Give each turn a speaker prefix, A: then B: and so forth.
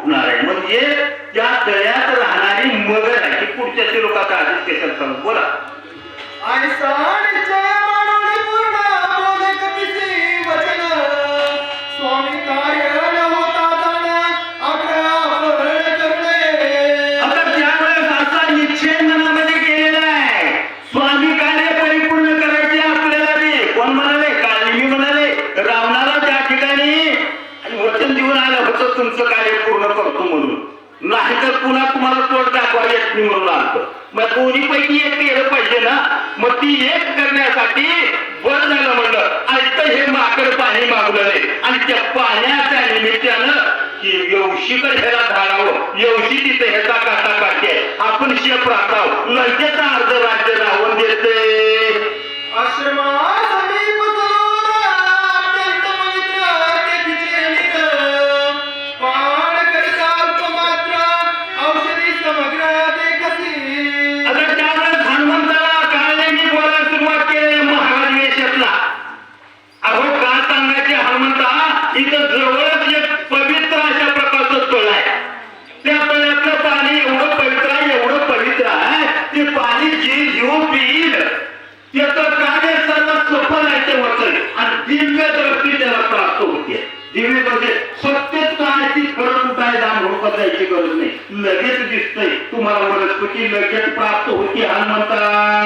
A: फुटणार आहे म्हणजे त्या तळ्यात राहणारी मगर आहे. ती पुढच्या श्लोकाचा आधीच कशाला सांगू बोला.
B: आणि
A: पुन्हा तुम्हाला तोड दाखवा येत नाही म्हणून आलं मग दोन्ही पैकी एक केलं पाहिजे ना? मग ती एक करण्यासाठी बरं झालं म्हणलं. ऐकतं हे माकड पाणी मागलेलं आणि त्या पाण्याच्या निमित्तानं की येवशीकडे ह्याला धाडावं. येवशी तिथे ह्याचा काटा काढते आपण शेप राहताव लंकेचा अर्ध राज्य दिव्य दृष्टी त्याला प्राप्त होते. दिव्य म्हणजे सत्य काय ती खरं दाम गरज नाही. लगेच दिसतंय. तुम्हाला वनस्पती लगेच प्राप्त होती हनुमंता